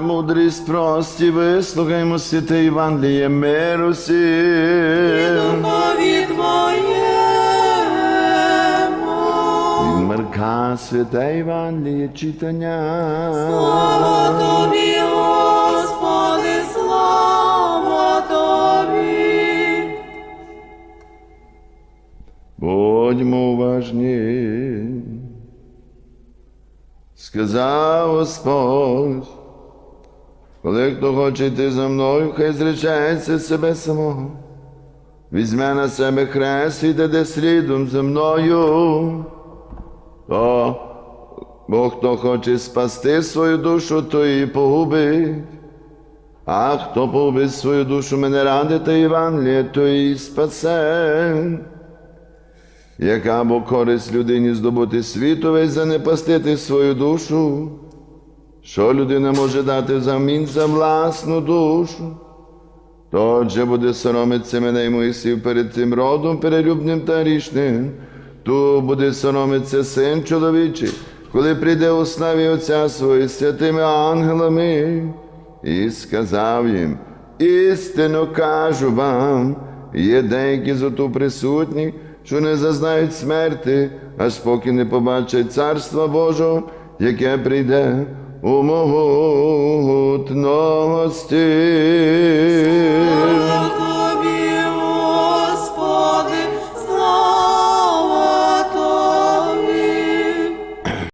Мудрість прості, вислухаймо святе Євангеліє миру всім. Духові Твоєму. Від Марка святе Євангеліє читання. Слава Тобі, Господи, слава Тобі. Будьмо уважні. Сказав Господь, коли хто хоче йти за мною, хай зречеться себе самого. Візьме на себе хрест і йде слідом за мною. То, бо хто хоче спасти свою душу, то її погубить. А хто погубить свою душу мене ради та Євангелія, то її спасе. Яка бо користь людині здобути світу, весь занепастити свою душу? Що людина може дати взамін за власну душу? То отже буде соромитися мене й Моїсів перед цим родом перелюбним та грішним, то буде соромитися син чоловічий, коли прийде у славі Отця свої святими ангелами, і сказав їм, істинно кажу вам, є деякі з оту присутні, що не зазнають смерти, аж поки не побачать царства Божого, яке прийде у могутності.